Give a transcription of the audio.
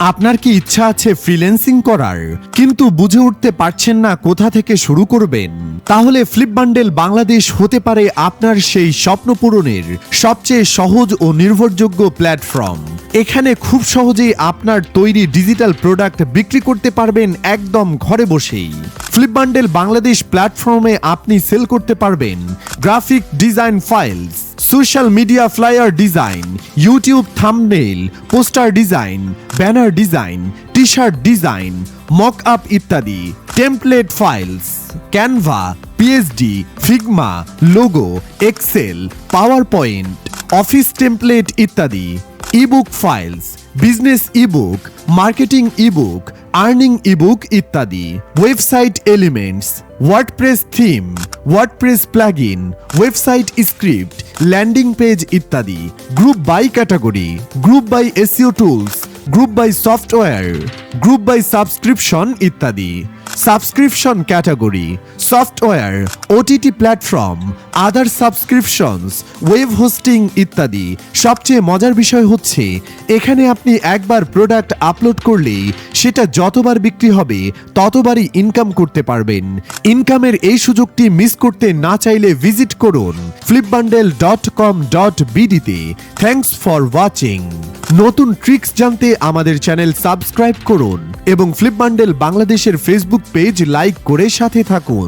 আপনার কি ইচ্ছা আছে ফ্রিল্যান্সিং করার? কিন্তু বুঝে উঠতে পারছেন না কোথা থেকে শুরু করবেন। তাহলে ফ্লিপ বান্ডেল বাংলাদেশ হতে পারে আপনার সেই স্বপ্ন পূরণের সবচেয়ে সহজ ও নির্ভরযোগ্য প্ল্যাটফর্ম এখানে খুব সহজেই আপনার তৈরি ডিজিটাল প্রোডাক্ট বিক্রি করতে পারবেন একদম ঘরে বসেই। ফ্লিপ বান্ডেল বাংলাদেশ প্ল্যাটফর্মে আপনি সেল করতে পারবেন। Graphic design files social media flyer design YouTube thumbnail poster design banner design T shirt design mock up ইত্যাদি template files Canva PhD Figma logo Excel PowerPoint office template ইত্যাদি ebook files business ebook marketing ebook earning ebook ইত্যাদি। Website elements, WordPress theme, WordPress plugin, website script, landing page ইত্যাদি। Group by category, group by SEO tools, group by software. Group by subscription ইত্যাদি। Subscription category software OTT platform other subscriptions web hosting ইত্যাদি। সবচেয়ে মজার বিষয় হচ্ছে, এখানে আপনি একবার প্রোডাক্ট আপলোড করলেই সেটা যতবার বিক্রি হবে, ততবারই ইনকাম করতে পারবেন। ইনকামের এই সুযোগটি মিস করতে না চাইলে ভিজিট করুন Flip Bundle dot com dot বিডিতে thanks for watching নতুন ট্রিক্স জানতে আমাদের চ্যানেল সাবস্ক্রাইব করুন। এবং ফ্লিপ বান্ডেল বাংলাদেশের ফেসবুক পেজ লাইক করে সাথে থাকুন।